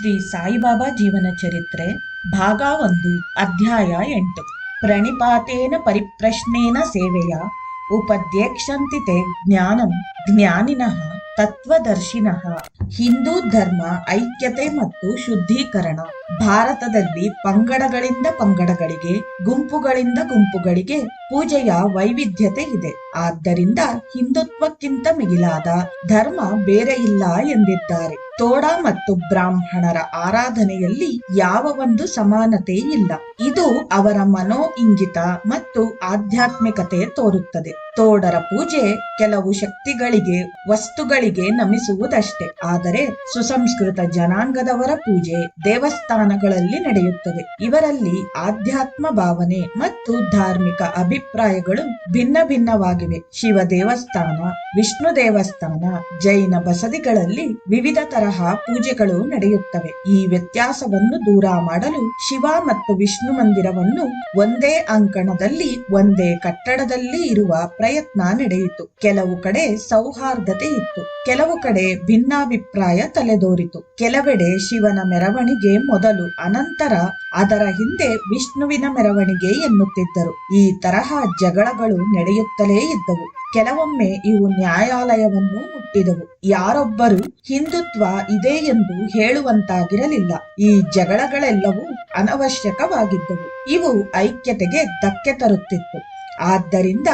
ಶ್ರೀ ಸಾಯಿಬಾಬಾ ಜೀವನ ಚರಿತ್ರೆ, ಭಾಗ ಒಂದು, ಅಧ್ಯಾಯ ಎಂಟು. ಪ್ರಣಿಪಾತೇನ ಪರಿಪ್ರಶ್ನೇನ ಸೇವೆಯ ಉಪಧ್ಯಕ್ಷಂತಿತೆ ಜ್ಞಾನಂ, ಜ್ಞಾನಿನಃ, ತತ್ವದರ್ಶಿನಃ. ಹಿಂದೂ ಧರ್ಮ, ಐಕ್ಯತೆ ಮತ್ತು ಶುದ್ಧೀಕರಣ. ಭಾರತದಲ್ಲಿ ಪಂಗಡಗಳಿಂದ ಪಂಗಡಗಳಿಗೆ, ಗುಂಪುಗಳಿಂದ ಗುಂಪುಗಳಿಗೆ ಪೂಜೆಯ ವೈವಿಧ್ಯತೆ ಇದೆ. ಆದ್ದರಿಂದ ಹಿಂದುತ್ವಕ್ಕಿಂತ ಮಿಗಿಲಾದ ಧರ್ಮ ಬೇರೆ ಇಲ್ಲ ಎಂದಿದ್ದಾರೆ. ತೋಡ ಮತ್ತು ಬ್ರಾಹ್ಮಣರ ಆರಾಧನೆಯಲ್ಲಿ ಯಾವ ಒಂದು ಸಮಾನತೆ ಇಲ್ಲ. ಇದು ಅವರ ಮನೋ ಇಂಗಿತ ಮತ್ತು ಆಧ್ಯಾತ್ಮಿಕತೆ ತೋರುತ್ತದೆ. ತೋಡರ ಪೂಜೆ ಕೆಲವು ಶಕ್ತಿಗಳಿಗೆ, ವಸ್ತುಗಳಿಗೆ ನಮಿಸುವುದಷ್ಟೇ. ಆದರೆ ಸುಸಂಸ್ಕೃತ ಜನಾಂಗದವರ ಪೂಜೆ ದೇವಸ್ಥಾನಗಳಲ್ಲಿ ನಡೆಯುತ್ತದೆ. ಇವರಲ್ಲಿ ಆಧ್ಯಾತ್ಮ ಭಾವನೆ ಮತ್ತು ಧಾರ್ಮಿಕ ಅಭಿಪ್ರಾಯಗಳು ಭಿನ್ನ ಭಿನ್ನವಾಗಿವೆ. ಶಿವ ದೇವಸ್ಥಾನ, ವಿಷ್ಣು ದೇವಸ್ಥಾನ, ಜೈನ ಬಸದಿಗಳಲ್ಲಿ ವಿವಿಧ ತರಹ ಪೂಜೆಗಳು ನಡೆಯುತ್ತವೆ. ಈ ವ್ಯತ್ಯಾಸವನ್ನು ದೂರ ಮಾಡಲು ಶಿವ ಮತ್ತು ವಿಷ್ಣು ಮಂದಿರವನ್ನು ಒಂದೇ ಅಂಕಣದಲ್ಲಿ, ಒಂದೇ ಕಟ್ಟಡದಲ್ಲಿ ಇರುವ ಪ್ರಯತ್ನ ನಡೆಯಿತು. ಕೆಲವು ಕಡೆ ಸೌಹಾರ್ದತೆ ಇತ್ತು, ಕೆಲವು ಕಡೆ ಭಿನ್ನಾಭಿಪ್ರಾಯ ತಲೆದೋರಿತು. ಕೆಲವೆಡೆ ಶಿವನ ಮೆರವಣಿಗೆ ಮೊದಲು ಅನಂತರ ಅದರ ಹಿಂದೆ ವಿಷ್ಣುವಿನ ಮೆರವಣಿಗೆ ಎನ್ನುತ್ತಿದ್ದರು. ಈ ತರಹ ಜಗಳಗಳು ನಡೆಯುತ್ತಲೇ ಇದ್ದವು. ಕೆಲವೊಮ್ಮೆ ಇವು ನ್ಯಾಯಾಲಯವನ್ನು ಮುಟ್ಟಿದವು. ಯಾರೊಬ್ಬರು ಹಿಂದುತ್ವ ಇದೆ ಎಂದು ಹೇಳುವಂತಾಗಿರಲಿಲ್ಲ. ಈ ಜಗಳಗಳೆಲ್ಲವೂ ಅನವಶ್ಯಕವಾಗಿದ್ದವು. ಇವು ಐಕ್ಯತೆಗೆ ಧಕ್ಕೆ ತರುತ್ತಿತ್ತು. ಆದ್ದರಿಂದ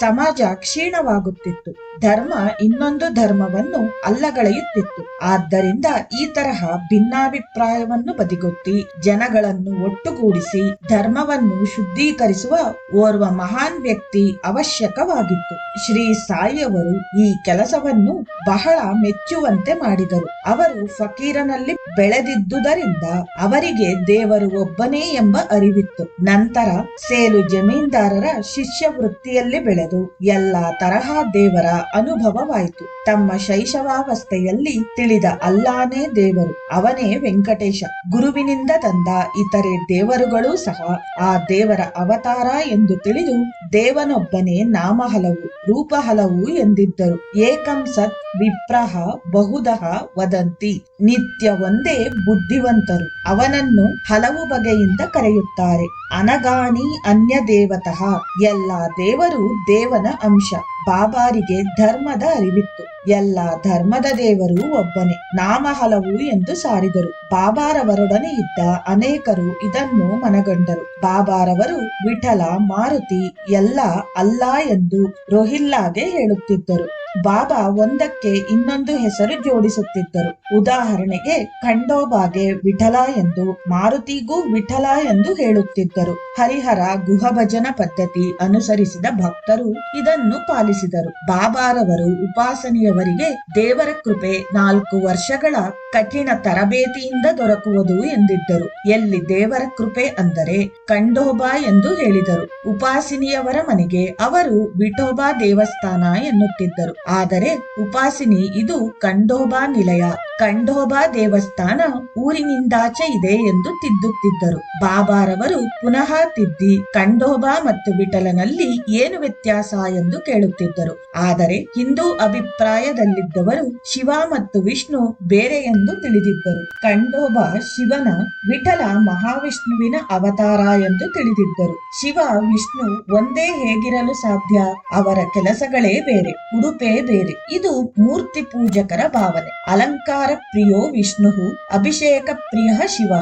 ಸಮಾಜ ಕ್ಷೀಣವಾಗುತ್ತಿತ್ತು. ಧರ್ಮ ಇನ್ನೊಂದು ಧರ್ಮವನ್ನು ಅಲ್ಲಗಳೆಯುತ್ತಿತ್ತು. ಆದ್ದರಿಂದ ಈ ತರಹ ಭಿನ್ನಾಭಿಪ್ರಾಯವನ್ನು ಬದಿಗೊತ್ತಿ ಜನಗಳನ್ನು ಒಟ್ಟುಗೂಡಿಸಿ ಧರ್ಮವನ್ನು ಶುದ್ಧೀಕರಿಸುವ ಓರ್ವ ಮಹಾನ್ ವ್ಯಕ್ತಿ ಅವಶ್ಯಕವಾಗಿತ್ತು. ಶ್ರೀ ಸಾಯಿಯವರು ಈ ಕೆಲಸವನ್ನು ಬಹಳ ಮೆಚ್ಚುವಂತೆ ಮಾಡಿದರು. ಅವರು ಫಕೀರನಲ್ಲಿ ಬೆಳೆದಿದ್ದುದರಿಂದ ಅವರಿಗೆ ದೇವರು ಒಬ್ಬನೇ ಎಂಬ ಅರಿವಿತ್ತು. ನಂತರ ಸೇಲು ಜಮೀನ್ದಾರರ ಶಿಷ್ಯ ವೃತ್ತಿಯಲ್ಲಿ ಬೆಳೆದು ಎಲ್ಲಾ ತರಹ ದೇವರ ಅನುಭವವಾಯಿತು. ತಮ್ಮ ಶೈಶವಾವಸ್ಥೆಯಲ್ಲಿ ತಿಳಿದ ಅಲ್ಲಾನೇ ದೇವರು, ಅವನೇ ವೆಂಕಟೇಶ. ಗುರುವಿನಿಂದ ತಂದ ಇತರೆ ದೇವರುಗಳೂ ಸಹ ಆ ದೇವರ ಅವತಾರ ಎಂದು ತಿಳಿದು ದೇವನೊಬ್ಬನೇ ನಾಮ ಹಲವು ರೂಪ ಹಲವು ಎಂದಿದ್ದರು. ಏಕಂ ಸತ್ ವಿಪ್ರಹ ಬಹುದಃ ವದಂತಿ. ನಿತ್ಯ ಒಂದೇ ಬುದ್ಧಿವಂತರು. ಅವನನ್ನು ಹಲವು ಬಗೆಯಿಂದ ಕರೆಯುತ್ತಾರೆ. ಅನಗಾಣಿ ಅನ್ಯ ದೇವತಃ ಎಲ್ಲ ದೇವರು ದೇವನ ಅಂಶ. ಬಾಬಾರಿಗೆ ಧರ್ಮದ ಅರಿವಿತ್ತು. ಎಲ್ಲ ಧರ್ಮದ ದೇವರು ಒಬ್ಬನೇ. ನಾಮ ಹಲವು ಎಂದು ಸಾರಿದರು. ಬಾಬಾರವರೊಡನೆ ಇದ್ದ ಅನೇಕರು ಇದನ್ನು ಮನಗಂಡರು. ಬಾಬಾರವರು ವಿಠಲ, ಮಾರುತಿ, ಎಲ್ಲ ಅಲ್ಲ ಎಂದು ರೋಹಿಲ್ಲಾಗೆ ಹೇಳುತ್ತಿದ್ದರು. ಬಾಬಾ ಒಂದಕ್ಕೆ ಇನ್ನೊಂದು ಹೆಸರು ಜೋಡಿಸುತ್ತಿದ್ದರು. ಉದಾಹರಣೆಗೆ, ಖಂಡೋಬಾಗೆ ವಿಠಲ ಎಂದು, ಮಾರುತಿಗೂ ವಿಠಲ ಎಂದು ಹೇಳುತ್ತಿದ್ದರು. ಹರಿಹರ ಗುಹಭಜನ ಪದ್ಧತಿ ಅನುಸರಿಸಿದ ಭಕ್ತರು ಇದನ್ನು ಪಾಲಿಸಿದರು. ಬಾಬಾರವರು ಉಪಾಸನೆಯವರಿಗೆ ದೇವರ ಕೃಪೆ ನಾಲ್ಕು ವರ್ಷಗಳ ಕಠಿಣ ತರಬೇತಿಯಿಂದ ದೊರಕುವುದು ಎಂದಿದ್ದರು. ಎಲ್ಲಿ ದೇವರ ಕೃಪೆ ಅಂದರೆ ಖಂಡೋಬಾ ಎಂದು ಹೇಳಿದರು. ಉಪಾಸಿನಿಯವರ ಮನೆಗೆ ಅವರು ವಿಠೋಬಾ ದೇವಸ್ಥಾನ ಎನ್ನುತ್ತಿದ್ದರು. ಆದರೆ ಉಪಾಸಿನಿ, ಇದು ಕಂಡೋಬಾ ನಿಲಯ. ಕಂಡೋಬಾ ದೇವಸ್ಥಾನ ಊರಿನಿಂದಾಚೆ ಇದೆ ಎಂದು ತಿದ್ದುತ್ತಿದ್ದರು. ಬಾಬಾರವರು ಪುನಃ ತಿದ್ದಿ ಕಂಡೋಬಾ ಮತ್ತು ವಿಠಲನಲ್ಲಿ ಏನು ವ್ಯತ್ಯಾಸ ಎಂದು ಕೇಳುತ್ತಿದ್ದರು. ಆದರೆ ಹಿಂದೂ ಅಭಿಪ್ರಾಯದಲ್ಲಿದ್ದವರು ಶಿವ ಮತ್ತು ವಿಷ್ಣು ಬೇರೆ ಎಂದು ತಿಳಿದಿದ್ದರು. ಕಂಡೋಬಾ ಶಿವನ ವಿಠಲ ಮಹಾವಿಷ್ಣುವಿನ ಅವತಾರ ಎಂದು ತಿಳಿದಿದ್ದರು. ಶಿವ, ವಿಷ್ಣು ಒಂದೇ ಹೇಗಿರಲು ಸಾಧ್ಯ? ಅವರ ಕೆಲಸಗಳೇ ಬೇರೆ. ಉಡುಪೇ ಬೇರೆ. ಇದು ಮೂರ್ತಿ ಪೂಜಕರ ಭಾವನೆ. ಅಲಂಕಾರ ಪ್ರಿಯೋ ವಿಷ್ಣು ಅಭಿಷೇಕ ಪ್ರಿಯ ಶಿವ.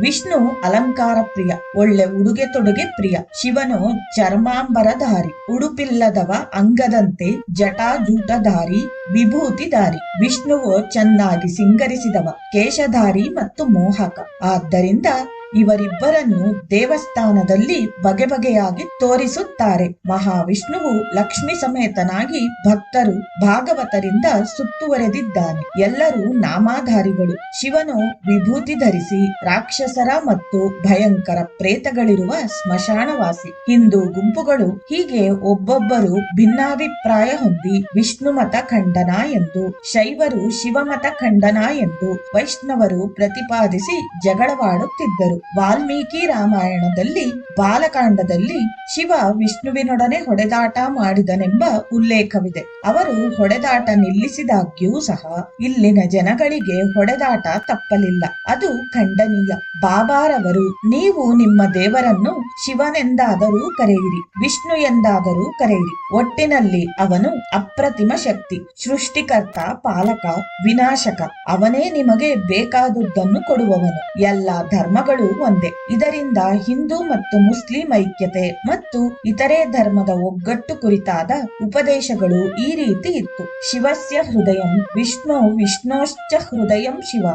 ವಿಷ್ಣು ಅಲಂಕಾರ ಪ್ರಿಯ, ಒಳ್ಳೆ ಉಡುಗೆ ತೊಡುಗೆ ಪ್ರಿಯ. ಶಿವನು ಚರ್ಮಾಂಬರಧಾರಿ, ಉಡುಪಿಲ್ಲದವ ಅಂಗದಂತೆ ಜಟಾಜೂಟಧಾರಿ, ವಿಭೂತಿಧಾರಿ. ವಿಷ್ಣುವು ಚೆನ್ನಾಗಿ ಸಿಂಗರಿಸಿದವ ಕೇಶಧಾರಿ ಮತ್ತು ಮೋಹಕ. ಆದ್ದರಿಂದ ಇವರಿಬ್ಬರನ್ನು ದೇವಸ್ಥಾನದಲ್ಲಿ ಬಗೆ ಬಗೆಯಾಗಿ ತೋರಿಸುತ್ತಾರೆ. ಮಹಾವಿಷ್ಣುವು ಲಕ್ಷ್ಮಿ ಸಮೇತನಾಗಿ ಭಕ್ತರು ಭಾಗವತರಿಂದ ಸುತ್ತುವರೆದಿದ್ದಾನೆ. ಎಲ್ಲರೂ ನಾಮಾಧಾರಿಗಳು. ಶಿವನು ವಿಭೂತಿ ಧರಿಸಿ ರಾಕ್ಷಸರ ಮತ್ತು ಭಯಂಕರ ಪ್ರೇತಗಳಿರುವ ಸ್ಮಶಾನವಾಸಿ. ಹಿಂದೂ ಗುಂಪುಗಳು ಹೀಗೆ ಒಬ್ಬೊಬ್ಬರು ಭಿನ್ನಾಭಿಪ್ರಾಯ ಹೊಂದಿ ವಿಷ್ಣು ಮತ ಖಂಡನ ಎಂದು, ಶೈವರು ಶಿವಮತ ಖಂಡನ ಎಂದು ವೈಷ್ಣವರು ಪ್ರತಿಪಾದಿಸಿ ಜಗಳವಾಡುತ್ತಿದ್ದರು. ವಾಲ್ಮೀಕಿ ರಾಮಾಯಣದಲ್ಲಿ, ಬಾಲಕಾಂಡದಲ್ಲಿ ಶಿವ ವಿಷ್ಣುವಿನೊಡನೆ ಹೊಡೆದಾಟ ಮಾಡಿದನೆಂಬ ಉಲ್ಲೇಖವಿದೆ. ಅವರು ಹೊಡೆದಾಟ ನಿಲ್ಲಿಸಿದಾಗ್ಯೂ ಸಹ ಇಲ್ಲಿನ ಜನಗಳಿಗೆ ಹೊಡೆದಾಟ ತಪ್ಪಲಿಲ್ಲ. ಅದು ಖಂಡನೀಯ. ಬಾಬಾರವರು, ನೀವು ನಿಮ್ಮ ದೇವರನ್ನು ಶಿವನೆಂದಾದರೂ ಕರೆಯಿರಿ, ವಿಷ್ಣು ಎಂದಾದರೂ ಕರೆಯಿರಿ. ಒಟ್ಟಿನಲ್ಲಿ ಅವನು ಅಪ್ರತಿಮ ಶಕ್ತಿ, ಸೃಷ್ಟಿಕರ್ತ, ಪಾಲಕ, ವಿನಾಶಕ. ಅವನೇ ನಿಮಗೆ ಬೇಕಾದುದನ್ನು ಕೊಡುವವನು. ಎಲ್ಲ ಧರ್ಮಗಳು ಒಂದೇ. ಇದರಿಂದ ಹಿಂದೂ ಮತ್ತು ಮುಸ್ಲಿಂ ಐಕ್ಯತೆ ಮತ್ತು ಇತರೆ ಧರ್ಮದ ಒಗ್ಗಟ್ಟು ಕುರಿತಾದ ಉಪದೇಶಗಳು ಈ ರೀತಿ ಇತ್ತು. ಶಿವಸ್ಯ ಹೃದಯಂ ವಿಷ್ಣು ವಿಷ್ಣೋಶ್ಚ ಹೃದಯಂ ಶಿವ.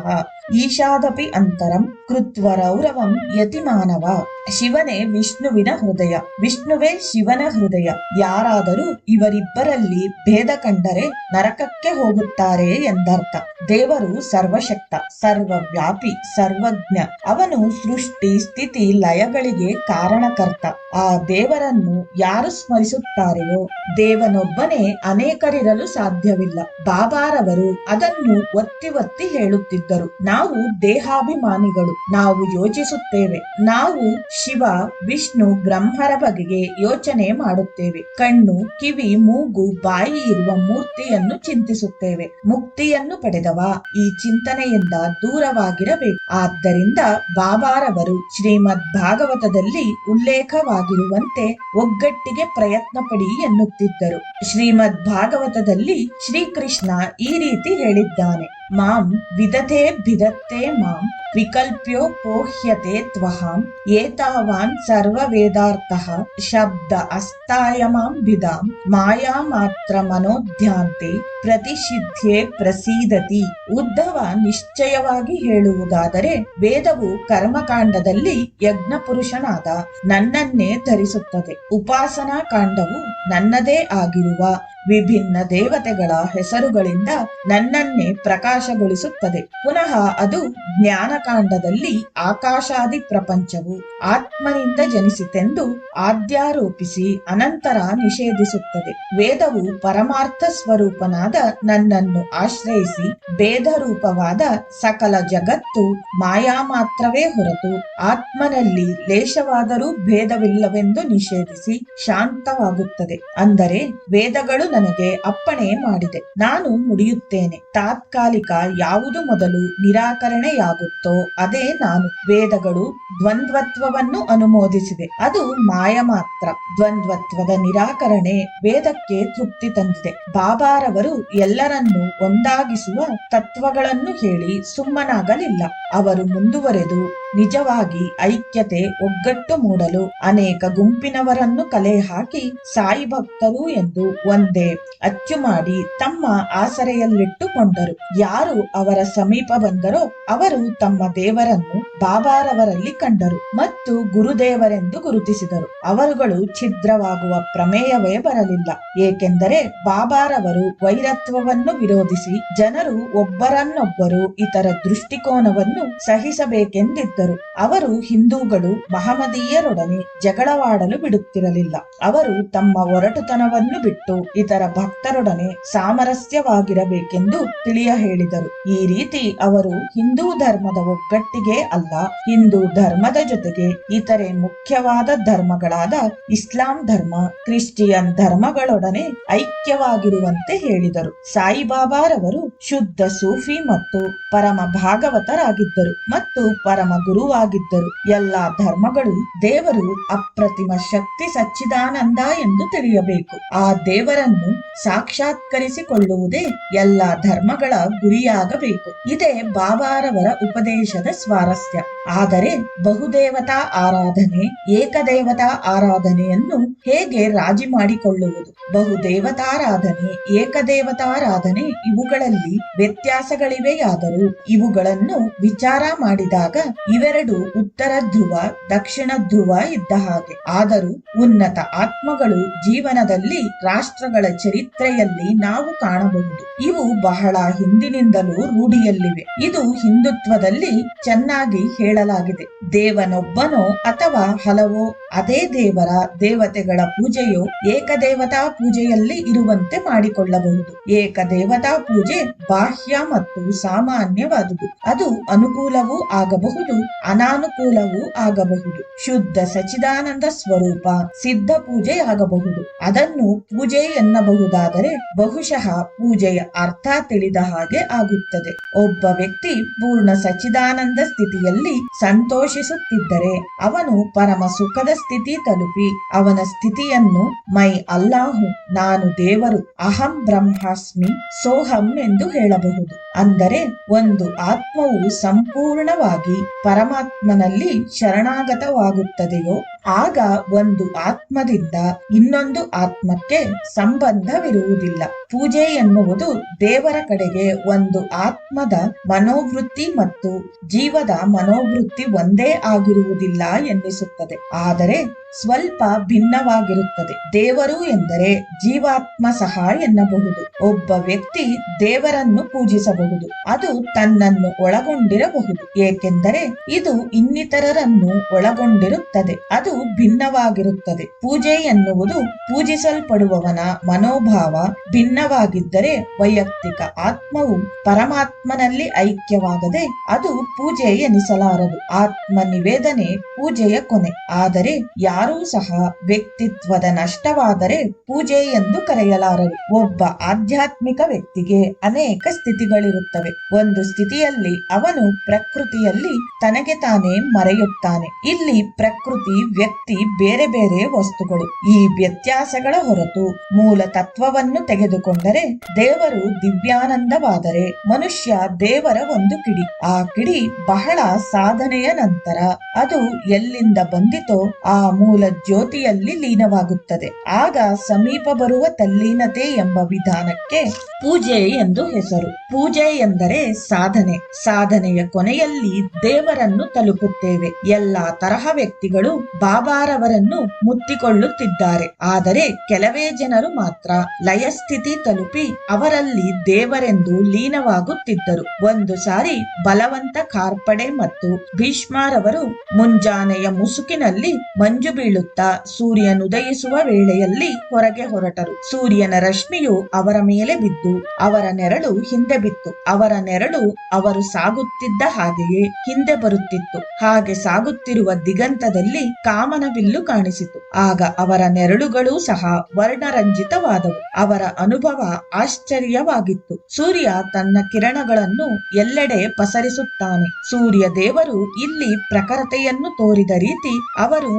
ಈಶಾದಪಿ ಅಂತರಂ ಕೃತ್ವ ರೌರವಂ ಯತಿಮಾನವ. ಶಿವನೇ ವಿಷ್ಣುವಿನ ಹೃದಯ. ವಿಷ್ಣುವೇ ಶಿವನ ಹೃದಯ. ಯಾರಾದರೂ ಇವರಿಬ್ಬರಲ್ಲಿ ಭೇದ ಕಂಡರೆ ನರಕಕ್ಕೆ ಹೋಗುತ್ತಾರೆ ಎಂದರ್ಥ. ದೇವರು ಸರ್ವಶಕ್ತ, ಸರ್ವವ್ಯಾಪಿ, ಸರ್ವಜ್ಞ. ಅವನು ಸೃಷ್ಟಿ, ಸ್ಥಿತಿ, ಲಯಗಳಿಗೆ ಕಾರಣಕರ್ತ. ಆ ದೇವರನ್ನು ಯಾರು ಸ್ಮರಿಸುತ್ತಾರೆಯೋ? ದೇವನೊಬ್ಬನೇ ಅನೇಕರಿರಲು ಸಾಧ್ಯವಿಲ್ಲ. ಬಾಬಾರವರು ಅದನ್ನು ಒತ್ತಿ ಒತ್ತಿ ಹೇಳುತ್ತಿದ್ದರು. ನಾವು ದೇಹಾಭಿಮಾನಿಗಳು. ನಾವು ಯೋಚಿಸುತ್ತೇವೆ. ನಾವು ಶಿವ, ವಿಷ್ಣು, ಬ್ರಹ್ಮರ ಬಗೆಗೆ ಯೋಚನೆ ಮಾಡುತ್ತೇವೆ. ಕಣ್ಣು, ಕಿವಿ, ಮೂಗು, ಬಾಯಿ ಇರುವ ಮೂರ್ತಿಯನ್ನು ಚಿಂತಿಸುತ್ತೇವೆ. ಮುಕ್ತಿಯನ್ನು ಪಡೆದವ ಈ ಚಿಂತನೆಯಿಂದ ದೂರವಾಗಿರಬೇಕು. ಆದ್ದರಿಂದ ಬಾಬಾರವರು ಶ್ರೀಮದ್ ಭಾಗವತದಲ್ಲಿ ಉಲ್ಲೇಖವಾಗಿರುವಂತೆ ಒಗ್ಗಟ್ಟಿಗೆ ಪ್ರಯತ್ನ ಪಡಿ ಎನ್ನುತ್ತಿದ್ದರು. ಶ್ರೀಮದ್ ಭಾಗವತದಲ್ಲಿ ಶ್ರೀಕೃಷ್ಣ ಈ ರೀತಿ ಹೇಳಿದ್ದಾನೆ. ಮಾಂ ವಿದತೆ ಭಿದತ್ತೆ ಮಾಂ ವಿಕಲ್ಪ್ಯೋ ಪೋಹ್ಯತೆ ತ್ವಹಾಂ ಏತಾವಾನ್ ಸರ್ವ ವೇದಾರ್ಥಃ ಶಬ್ದ ಅಸ್ತಾಯ ಮಾಂ ವಿದಾಂ ಮಾಯಾ ಮಾತ್ರ ಮನೋಧ್ಯಾಂತೆ ಪ್ರತಿಷಿಧ್ಯೆ ಪ್ರಸೀದತಿ ಉದ್ಧವ ನಿಶ್ಚಯವಾಗಿ ಹೇಳುವುದಾದರೆ ವೇದವು ಕರ್ಮಕಾಂಡದಲ್ಲಿ ಯಜ್ಞ ಪುರುಷನಾದ ನನ್ನನ್ನೇ ಧರಿಸುತ್ತದೆ। ಉಪಾಸನಾ ಕಾಂಡವು ನನ್ನದೇ ಆಗಿರುವ ವಿಭಿನ್ನ ದೇವತೆಗಳ ಹೆಸರುಗಳಿಂದ ನನ್ನನ್ನೇ ಪ್ರಕಾಶಗೊಳಿಸುತ್ತದೆ. ಪುನಃ ಅದು ಜ್ಞಾನಕಾಂಡದಲ್ಲಿ ಆಕಾಶಾದಿ ಪ್ರಪಂಚವು ಆತ್ಮನಿಂದ ಜನಿಸಿತೆಂದು ಆದ್ಯಾರೋಪಿಸಿ ಅನಂತರ ನಿಷೇಧಿಸುತ್ತದೆ. ವೇದವು ಪರಮಾರ್ಥ ಸ್ವರೂಪನಾದ ನನ್ನನ್ನು ಆಶ್ರಯಿಸಿ ಭೇದ ರೂಪವಾದ ಸಕಲ ಜಗತ್ತು ಮಾಯಾ ಮಾತ್ರವೇ ಹೊರತು ಆತ್ಮನಲ್ಲಿ ಲೇಷವಾದರೂ ಭೇದವಿಲ್ಲವೆಂದು ನಿಷೇಧಿಸಿ ಶಾಂತವಾಗುತ್ತದೆ. ಅಂದರೆ ವೇದಗಳು ನನಗೆ ಅಪ್ಪಣೆ ಮಾಡಿದೆ. ನಾನು ಮುಡಿಯುತ್ತೇನೆ. ತಾತ್ಕಾಲಿಕ ಯಾವುದು ಮೊದಲು ನಿರಾಕರಣೆಯಾಗುತ್ತೋ ಅದೇ ನಾನು. ವೇದಗಳು ದ್ವಂದ್ವತ್ವವನ್ನು ಅನುಮೋದಿಸಿದೆ ಅದು ಮಾಯ ಮಾತ್ರ. ದ್ವಂದ್ವತ್ವದ ನಿರಾಕರಣೆ ವೇದಕ್ಕೆ ತೃಪ್ತಿ ತಂದಿದೆ. ಬಾಬಾರವರು ಎಲ್ಲರನ್ನೂ ಒಂದಾಗಿಸುವ ತತ್ವಗಳನ್ನು ಹೇಳಿ ಸುಮ್ಮನಾಗಲಿಲ್ಲ. ಅವರು ಮುಂದುವರೆದು ನಿಜವಾಗಿ ಐಕ್ಯತೆ ಒಗ್ಗಟ್ಟು ಮೂಡಲು ಅನೇಕ ಗುಂಪಿನವರನ್ನು ಕಲೆ ಹಾಕಿ ಸಾಯಿ ಭಕ್ತರು ಎಂದು ಒಂದೇ ಅಚ್ಚು ಮಾಡಿ ತಮ್ಮ ಆಸರೆಯಲ್ಲಿಟ್ಟುಕೊಂಡರು. ಯಾರು ಅವರ ಸಮೀಪ ಬಂದರೋ ಅವರು ತಮ್ಮ ದೇವರನ್ನು ಬಾಬಾರವರಲ್ಲಿ ಕಂಡರು ಮತ್ತು ಗುರುದೇವರೆಂದು ಗುರುತಿಸಿದರು. ಅವರುಗಳು ಛಿದ್ರವಾಗುವ ಪ್ರಮೇಯವೇ ಬರಲಿಲ್ಲ. ಏಕೆಂದರೆ ಬಾಬಾರವರು ವೈರತ್ವವನ್ನು ವಿರೋಧಿಸಿ ಜನರು ಒಬ್ಬರನ್ನೊಬ್ಬರು ಇತರ ದೃಷ್ಟಿಕೋನವನ್ನು ಸಹಿಸಬೇಕೆಂದಿದ್ದರು. ಅವರು ಹಿಂದೂಗಳು ಮಹಮದೀಯರೊಡನೆ ಜಗಳವಾಡಲು ಬಿಡುತ್ತಿರಲಿಲ್ಲ. ಅವರು ತಮ್ಮ ಒರಟುತನವನ್ನು ಬಿಟ್ಟು ಇತರ ಭಕ್ತರೊಡನೆ ಸಾಮರಸ್ಯವಾಗಿರಬೇಕೆಂದು ತಿಳಿಯ ಹೇಳಿದರು ಈ ರೀತಿ ಅವರು ಹಿಂದೂ ಧರ್ಮದ ಒಗ್ಗಟ್ಟಿಗೆ ಅಲ್ಲ, ಹಿಂದೂ ಧರ್ಮದ ಜೊತೆಗೆ ಇತರೆ ಮುಖ್ಯವಾದ ಧರ್ಮಗಳಾದ ಇಸ್ಲಾಂ ಧರ್ಮ, ಕ್ರಿಶ್ಚಿಯನ್ ಧರ್ಮಗಳೊಡನೆ ಐಕ್ಯವಾಗಿರುವಂತೆ ಹೇಳಿದರು. ಸಾಯಿಬಾಬಾರವರು ಶುದ್ಧ ಸೂಫಿ ಮತ್ತು ಪರಮ ಭಾಗವತರಾಗಿದ್ದರು ಮತ್ತು ಪರಮ ಗುರುವಾಗಿದ್ದರು. ಎಲ್ಲಾ ಧರ್ಮಗಳು ದೇವರು ಅಪ್ರತಿಮ ಶಕ್ತಿ ಸಚ್ಚಿದಾನಂದ ಎಂದು ತಿಳಿಯಬೇಕು. ಆ ದೇವರನ್ನು ಸಾಕ್ಷಾತ್ಕರಿಸಿಕೊಳ್ಳುವುದೇ ಎಲ್ಲಾ ಧರ್ಮಗಳ ಗುರಿಯಾಗಬೇಕು. ಇದೇ ಬಾಬಾರವರ ಉಪದೇಶದ ಸ್ವಾರಸ್ಯ. ಆದರೆ ಬಹುದೇವತಾ ಆರಾಧನೆ, ಏಕದೇವತಾ ಆರಾಧನೆಯನ್ನು ಹೇಗೆ ರಾಜಿ ಮಾಡಿಕೊಳ್ಳುವುದು? ಬಹುದೇವತಾರಾಧನೆ, ಏಕದೇವತಾರಾಧನೆ ಇವುಗಳಲ್ಲಿ ವ್ಯತ್ಯಾಸಗಳಿವೆಯಾದರೂ ಇವುಗಳನ್ನು ವಿಚಾರ ಮಾಡಿದಾಗ ಇವೆರಡು ಉತ್ತರ ಧ್ರುವ, ದಕ್ಷಿಣ ಧ್ರುವ ಇದ್ದ ಹಾಗೆ. ಆದರೂ ಉನ್ನತ ಆತ್ಮಗಳು ಜೀವನದಲ್ಲಿ ರಾಷ್ಟ್ರಗಳ ಚರಿತ್ರೆಯಲ್ಲಿ ನಾವು ಕಾಣಬಹುದು. ಇವು ಬಹಳ ಹಿಂದಿನಿಂದಲೂ ರೂಢಿಯಲ್ಲಿವೆ. ಇದು ಹಿಂದುತ್ವದಲ್ಲಿ ಚೆನ್ನಾಗಿ ಹೇಳಲಾಗಿದೆ. ದೇವನೊಬ್ಬನೋ ಅಥವಾ ಹಲವೋ ಅದೇ ದೇವರ ದೇವತೆಗಳ ಪೂಜೆಯೋ ಏಕದೇವತಾ ಪೂಜೆಯಲ್ಲಿ ಇರುವಂತೆ ಮಾಡಿಕೊಳ್ಳಬಹುದು. ಏಕದೇವತಾ ಪೂಜೆ ಬಾಹ್ಯ ಮತ್ತು ಸಾಮಾನ್ಯವಾದುದು. ಅದು ಅನುಕೂಲವೂ ಆಗಬಹುದು ಅನಾನುಕೂಲವೂ ಆಗಬಹುದು. ಶುದ್ಧ ಸಚಿದಾನಂದ ಸ್ವರೂಪ ಸಿದ್ಧ ಪೂಜೆಯಾಗಬಹುದು. ಅದನ್ನು ಪೂಜೆ ಎನ್ನಬಹುದಾದರೆ ಬಹುಶಃ ಪೂಜೆಯ ಅರ್ಥ ತಿಳಿದ ಹಾಗೆ ಆಗುತ್ತದೆ. ಒಬ್ಬ ವ್ಯಕ್ತಿ ಪೂರ್ಣ ಸಚಿದಾನಂದ ಸ್ಥಿತಿಯಲ್ಲಿ ಸಂತೋಷಿಸುತ್ತಿದ್ದರೆ ಅವನು ಪರಮ ಸುಖದ ಸ್ಥಿತಿ ತಲುಪಿ ಅವನ ಸ್ಥಿತಿಯನ್ನು ಮೈ ಅಲ್ಲಾಹು, ನಾನು ದೇವರು, ಅಹಂ ಬ್ರಹ್ಮಾಸ್ಮಿ, ಸೋಹಂ ಎಂದು ಹೇಳಬಹುದು. ಅಂದರೆ ಒಂದು ಆತ್ಮವು ಸಂಪೂರ್ಣವಾಗಿ ಪರಮಾತ್ಮನಲ್ಲಿ ಶರಣಾಗತವಾಗುತ್ತದೆಯೋ, ಆಗ ಒಂದು ಆತ್ಮದಿಂದ ಇನ್ನೊಂದು ಆತ್ಮಕ್ಕೆ ಸಂಬಂಧವಿರುವುದಿಲ್ಲ. ಪೂಜೆ ಎನ್ನುವುದು ದೇವರ ಕಡೆಗೆ ಒಂದು ಆತ್ಮದ ಮನೋವೃತ್ತಿ ಮತ್ತು ಜೀವದ ಮನೋವೃತ್ತಿ ಒಂದೇ ಆಗಿರುವುದಿಲ್ಲ ಎನ್ನಿಸುತ್ತದೆ. ಆದರೆ ಸ್ವಲ್ಪ ಭಿನ್ನವಾಗಿರುತ್ತದೆ. ದೇವರು ಎಂದರೆ ಜೀವಾತ್ಮ ಸಹ ಎನ್ನಬಹುದು. ಒಬ್ಬ ವ್ಯಕ್ತಿ ದೇವರನ್ನು ಪೂಜಿಸಬಹುದು. ಅದು ತನ್ನನ್ನು ಒಳಗೊಂಡಿರಬಹುದು. ಏಕೆಂದರೆ ಇದು ಇನ್ನಿತರರನ್ನು ಒಳಗೊಂಡಿರುತ್ತದೆ. ಅದು ಭಿನ್ನವಾಗಿರುತ್ತದೆ. ಪೂಜೆ ಎನ್ನುವುದು ಪೂಜಿಸಲ್ಪಡುವವನ ಮನೋಭಾವ ಭಿನ್ನವಾಗಿದ್ದರೆ ವೈಯಕ್ತಿಕ ಆತ್ಮವು ಪರಮಾತ್ಮನಲ್ಲಿ ಐಕ್ಯವಾಗದೆ ಅದು ಪೂಜೆ ಎನಿಸಲಾರದು. ಆತ್ಮ ನಿವೇದನೆ ಪೂಜೆಯ ಕೊನೆ. ಆದರೆ ಯಾರೂ ಸಹ ವ್ಯಕ್ತಿತ್ವದ ನಷ್ಟವಾದರೆ ಪೂಜೆ ಎಂದು ಕರೆಯಲಾರರು. ಒಬ್ಬ ಆಧ್ಯಾತ್ಮಿಕ ವ್ಯಕ್ತಿಗೆ ಅನೇಕ ಸ್ಥಿತಿಗಳಿರುತ್ತವೆ. ಒಂದು ಸ್ಥಿತಿಯಲ್ಲಿ ಅವನು ಪ್ರಕೃತಿಯಲ್ಲಿ ತನಗೆ ತಾನೇ ಮರೆಯುತ್ತಾನೆ. ಇಲ್ಲಿ ಪ್ರಕೃತಿ, ವ್ಯಕ್ತಿ, ಬೇರೆ ಬೇರೆ ವಸ್ತುಗಳು. ಈ ವ್ಯತ್ಯಾಸಗಳ ಹೊರತು ಮೂಲ ತತ್ವವನ್ನು ತೆಗೆದುಕೊಂಡರೆ ದೇವರು ದಿವ್ಯಾನಂದವಾದರೆ ಮನುಷ್ಯ ದೇವರ ಒಂದು ಕಿಡಿ. ಆ ಕಿಡಿ ಬಹಳ ಸಾಧನೆಯ ನಂತರ ಅದು ಎಲ್ಲಿಂದ ಬಂದಿತೋ ಆ ಮೂಲ ಜ್ಯೋತಿಯಲ್ಲಿ ಲೀನವಾಗುತ್ತದೆ. ಆಗ ಸಮೀಪ ಬರುವ ತಲ್ಲೀನತೆ ಎಂಬ ವಿಧಾನಕ್ಕೆ ಪೂಜೆ ಎಂದು ಹೆಸರು. ಪೂಜೆ ಎಂದರೆ ಸಾಧನೆ. ಸಾಧನೆಯ ಕೊನೆಯಲ್ಲಿ ದೇವರನ್ನು ತಲುಪುತ್ತೇವೆ. ಎಲ್ಲಾ ತರಹ ವ್ಯಕ್ತಿಗಳು ಬಾಬಾರವರನ್ನು ಮುತ್ತಿಕೊಳ್ಳುತ್ತಿದ್ದಾರೆ. ಆದರೆ ಕೆಲವೇ ಜನರು ಮಾತ್ರ ಲಯಸ್ಥಿತಿ ತಲುಪಿ ಅವರಲ್ಲಿ ದೇವರೆಂದು ಲೀನವಾಗುತ್ತಿದ್ದರು. ಒಂದು ಸಾರಿ ಬಲವಂತ ಕಾರ್ಪಡೆ ಮತ್ತು ಭೀಷ್ಮರವರು ಮುಂಜಾನೆಯ ಮುಸುಕಿನಲ್ಲಿ ಮಂಜು ಬೀಳುತ್ತಾ ಸೂರ್ಯನುದಯಿಸುವ ವೇಳೆಯಲ್ಲಿ ಹೊರಗೆ ಹೊರಟರು. ಸೂರ್ಯನ ರಶ್ಮಿಯು ಅವರ ಮೇಲೆ ಬಿದ್ದು ಅವರ ನೆರಳು ಹಿಂದೆ ಬಿತ್ತು. ಅವರ ನೆರಳು ಅವರು ಸಾಗುತ್ತಿದ್ದ ಹಾಗೆಯೇ ಹಿಂದೆ ಬರುತ್ತಿತ್ತು. ಹಾಗೆ ಸಾಗುತ್ತಿರುವ ದಿಗಂತದಲ್ಲಿ ಕಾಮನ ಬಿಲ್ಲು ಕಾಣಿಸಿತು. ಆಗ ಅವರ ನೆರಳುಗಳೂ ಸಹ ವರ್ಣರಂಜಿತವಾದವು. ಅವರ ಅನುಭವ ಆಶ್ಚರ್ಯವಾಗಿತ್ತು. ಸೂರ್ಯ ತನ್ನ ಕಿರಣಗಳನ್ನು ಎಲ್ಲೆಡೆ ಪಸರಿಸುತ್ತಾನೆ. ಸೂರ್ಯ ದೇವರು ಇಲ್ಲಿ ಪ್ರಖರತೆಯನ್ನು ತೋರಿದ ರೀತಿ ಅವರು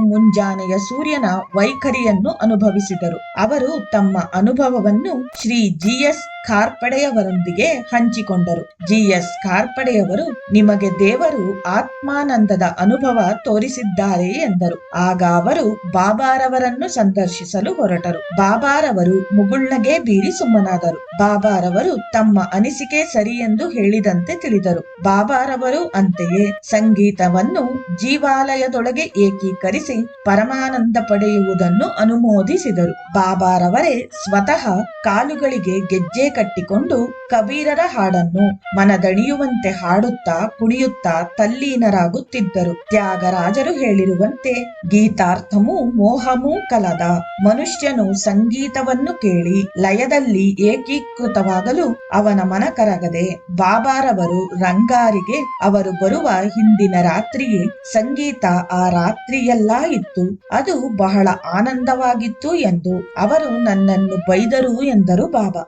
ಮುಂಜಾನೆಯ ಸೂರ್ಯನ ವೈಖರಿಯನ್ನು ಅನುಭವಿಸಿದರು. ಅವರು ತಮ್ಮ ಅನುಭವವನ್ನು ಶ್ರೀ ಜಿ ಎಸ್ ಖಾರ್ಪಡೆಯವರೊಂದಿಗೆ ಹಂಚಿಕೊಂಡರು. ಜಿ ಎಸ್ ಕಾರ್ಪಡೆಯವರು ನಿಮಗೆ ದೇವರು ಆತ್ಮಾನಂದದ ಅನುಭವ ತೋರಿಸಿದ್ದಾರೆ ಎಂದರು. ಆಗ ಅವರು ಬಾಬಾರವರನ್ನು ಸಂದರ್ಶಿಸಲು ಹೊರಟರು. ಬಾಬಾರವರು ಮುಗುಳ್ನಗೆ ಬೀರಿ ಸುಮ್ಮನಾದರು. ಬಾಬಾರವರು ತಮ್ಮ ಅನಿಸಿಕೆ ಸರಿ ಎಂದು ಹೇಳಿದಂತೆ ತಿಳಿದರು. ಬಾಬಾರವರು ಅಂತೆಯೇ ಸಂಗೀತವನ್ನು ಜೀವಾಲಯದೊಳಗೆ ಏಕೀಕರಿಸಿ ಪರಮಾನಂದ ಪಡೆಯುವುದನ್ನು ಅನುಮೋದಿಸಿದರು. ಬಾಬಾರವರೇ ಸ್ವತಃ ಕಾಲುಗಳಿಗೆ ಗೆಜ್ಜೆ ಕಟ್ಟಿಕೊಂಡು ಕಬೀರರ ಹಾಡನ್ನು ಮನದಣಿಯುವಂತೆ ಹಾಡುತ್ತಾ ಕುಣಿಯುತ್ತಾ ತಲ್ಲೀನರಾಗುತ್ತಿದ್ದರು. ತ್ಯಾಗರಾಜರು ಹೇಳಿರುವಂತೆ ಗೀತಾರ್ಥಮೂ ಮೋಹಮೂ ಕಲದ ಮನುಷ್ಯನು ಸಂಗೀತವನ್ನು ಕೇಳಿ ಲಯದಲ್ಲಿ ಏಕೀಕೃತವಾಗಲು ಅವನ ಮನ ಕರಗದೆ ಬಾಬಾರವರು ರಂಗಾರಿಗೆ ಅವರು ಬರುವ ಹಿಂದಿನ ರಾತ್ರಿಯೇ ಸಂಗೀತ ಆ ರಾತ್ರಿಯೆಲ್ಲಾ ಇತ್ತು. ಅದು ಬಹಳ ಆನಂದವಾಗಿತ್ತು ಎಂದು ಅವರು ನನ್ನನ್ನು ಬೈದರು ಎಂದರು ಬಾಬಾ.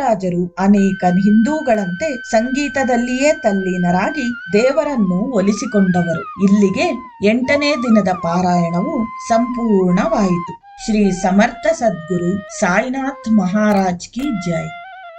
ತ್ಯಾಗರಾಜರು ಅನೇಕ ಹಿಂದೂಗಳಂತೆ ಸಂಗೀತದಲ್ಲಿಯೇ ತಲ್ಲೀನರಾಗಿ ದೇವರನ್ನು ಒಲಿಸಿಕೊಂಡವರು. ಇಲ್ಲಿಗೆ ಎಂಟನೇ ದಿನದ ಪಾರಾಯಣವು ಸಂಪೂರ್ಣವಾಯಿತು. ಶ್ರೀ ಸಮರ್ಥ ಸದ್ಗುರು ಸಾಯಿನಾಥ್ ಮಹಾರಾಜ್ ಕಿ ಜೈ.